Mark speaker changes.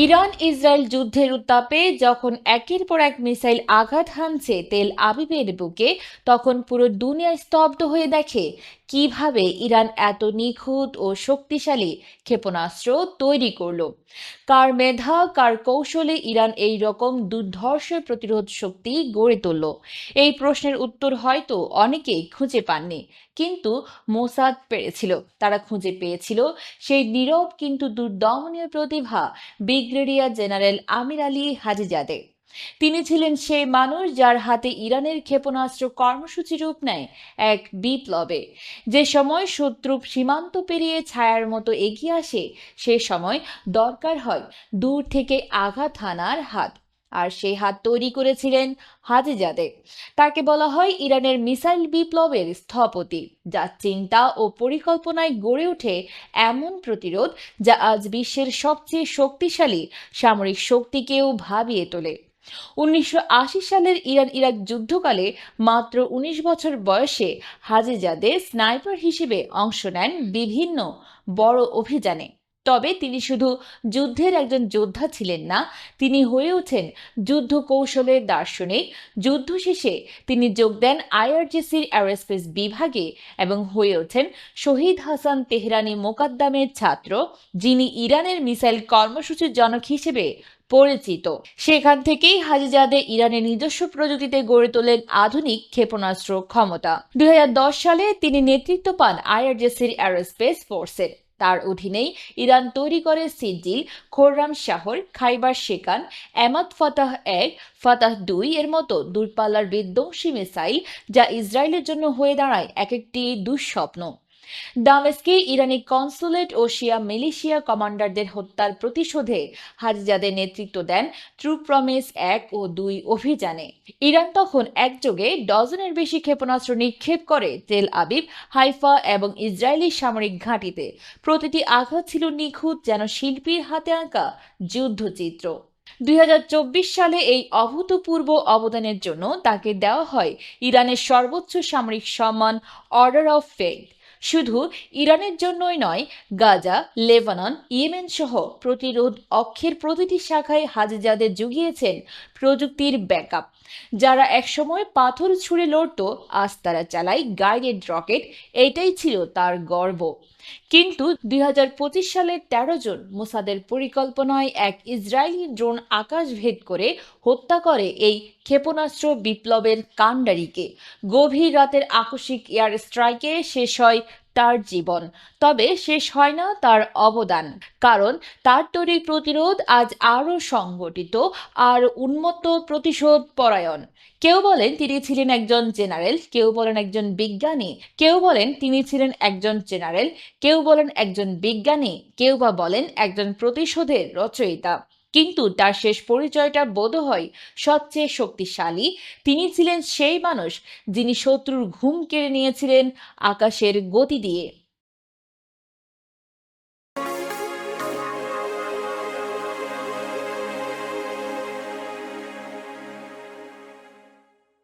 Speaker 1: Iran Israel যুদ্ধের উত্তাপে যখন একের পর এক মিসাইল আঘাত হানছে তেল আবিবের বুকে, তখন পুরো দুনিয়া স্তব্ধ হয়ে দেখে কীভাবে ইরান এত নিখুঁত ও শক্তিশালী ক্ষেপণাস্ত্র তৈরি করল। কার মেধা, কার কৌশলে ইরান এই রকম দুর্ধর্ষ প্রতিরোধ শক্তি গড়ে তুলল? এই প্রশ্নের উত্তর হয়তো অনেকেই খুঁজে পাননি, কিন্তু মোসাদ পেরেছিল। তারা খুঁজে পেয়েছিল সেই নীরব কিন্তু দুর্দমনীয় প্রতিভা brigadier general Amir Ali Hajizadeh. তিনি ছিলেন সেই মানুষ যার হাতে ইরানের ক্ষেপণাস্ত্র কর্মসূচি রূপ নেয় এক বিপ্লবে। যে সময় শত্রু সীমান্ত পেরিয়ে ছায়ার মতো এগিয়ে আসে, সে সময় দরকার হয় দূর থেকে আঘাত হানার হাত। আর সেই হাত তৈরি করেছিলেন হাজিজাদে। তাকে বলা হয় ইরানের মিসাইল বিপ্লবের স্থপতি, যা চিন্তা ও পরিকল্পনায় গড়ে ওঠে এমন প্রতিরোধ যা আজ বিশ্বের সবচেয়ে শক্তিশালী সামরিক শক্তিকেও ভাবিয়ে তোলে। উনিশশো আশি সালের ইরান ইরাক যুদ্ধকালে মাত্র ১৯ বছর বয়সে হাজিজাদে স্নাইপার হিসেবে অংশ নেন বিভিন্ন বড় অভিযানে। তবে তিনি শুধু যুদ্ধের একজন যোদ্ধা ছিলেন না, তিনি হয়ে ওঠেন যুদ্ধ কৌশলের দার্শনিক। যুদ্ধ শেষে তিনি যোগ দেন আইআরজিসির অ্যারোস্পেস বিভাগে এবং হয়ে ওঠেন শহীদ হাসান তেহরানি মোকাদ্দামের ছাত্র, যিনি ইরানের মিসাইল কর্মসূচির জনক হিসেবে পরিচিত। সেখান থেকেই হাজিজাদে ইরানের নিজস্ব প্রযুক্তিতে গড়ে তোলেন আধুনিক ক্ষেপণাস্ত্র ক্ষমতা। দুই হাজার দশ সালে তিনি নেতৃত্ব পান আইআরজেসির অ্যারোস্পেস ফোর্সের। তার অধীনেই ইরান তৈরি করে সিজিল, খোররাম শাহর, খাইবার শেখান এমাদ ফতাহ এক, ফাতাহ দুই এর মতো দূরপাল্লার বিধ্বংসী মিসাইল যা ইসরায়েলের জন্য হয়ে দাঁড়ায় এক একটি দুঃস্বপ্ন। দামেস্কে ইরানি কনসুলেট ও শিয়া মিলিশিয়া কমান্ডারদের হত্যার প্রতিশোধে হাজিজাদের নেতৃত্ব দেন ট্রু প্রমিস এক ও দুই অভিযানে। ইরান তখন একযোগে ডজনের বেশি ক্ষেপণাস্ত্র নিক্ষেপ করে তেল আবিব, হাইফা এবং ইসরায়েলি সামরিক ঘাঁটিতে। প্রতিটি আঘাত ছিল নিখুঁত, যেন শিল্পীর হাতে আঁকা যুদ্ধচিত্র। দুই হাজার চব্বিশ সালে এই অভূতপূর্ব অবদানের জন্য তাকে দেওয়া হয় ইরানের সর্বোচ্চ সামরিক সম্মান অর্ডার অফ ফেথ শুধু ইরানের জন্যই নয়, গাজা, লেবানন, ইয়েমেন সহ প্রতিরোধ অক্ষের প্রতিটি শাখায় হাজিজাদের জুগিয়েছেন প্রযুক্তির ব্যাকআপ। যারা একসময় পাথর ছুঁড়ে লড়ত, আজ তারা চালায় গাইডেড রকেট এটাই ছিল তার গর্ব। কিন্তু দুই হাজার পঁচিশ সালের তেরো জন মোসাদের পরিকল্পনায় এক ইসরায়েলি ড্রোন আকাশ ভেদ করে হত্যা করে এই ক্ষেপণাস্ত্র বিপ্লবের কাণ্ডারিকে। গভীর রাতের আকস্মিক এয়ার স্ট্রাইকে শেষ হয় তার জীবন। তবে শেষ হয় না তার অবদান। কারণ তার তৈরি প্রতিরোধ আজ আরও সংগঠিত আর উন্মত্ত প্রতিশোধ পরায়ণ কেউ বলেন তিনি ছিলেন একজন জেনারেল, কেউ বলেন একজন বিজ্ঞানী, কেউ বলেন তিনি ছিলেন একজন জেনারেল, কেউ বলেন একজন বিজ্ঞানী, কেউ বা বলেন একজন প্রতিশোধের রচয়িতা। কিন্তু তার শেষ পরিচয়টা বোধ হয় সবচেয়ে শক্তিশালী, তিনি ছিলেন সেই মানুষ যিনি শত্রুর ঘুম কেড়ে নিয়েছিলেন আকাশের গতি দিয়ে।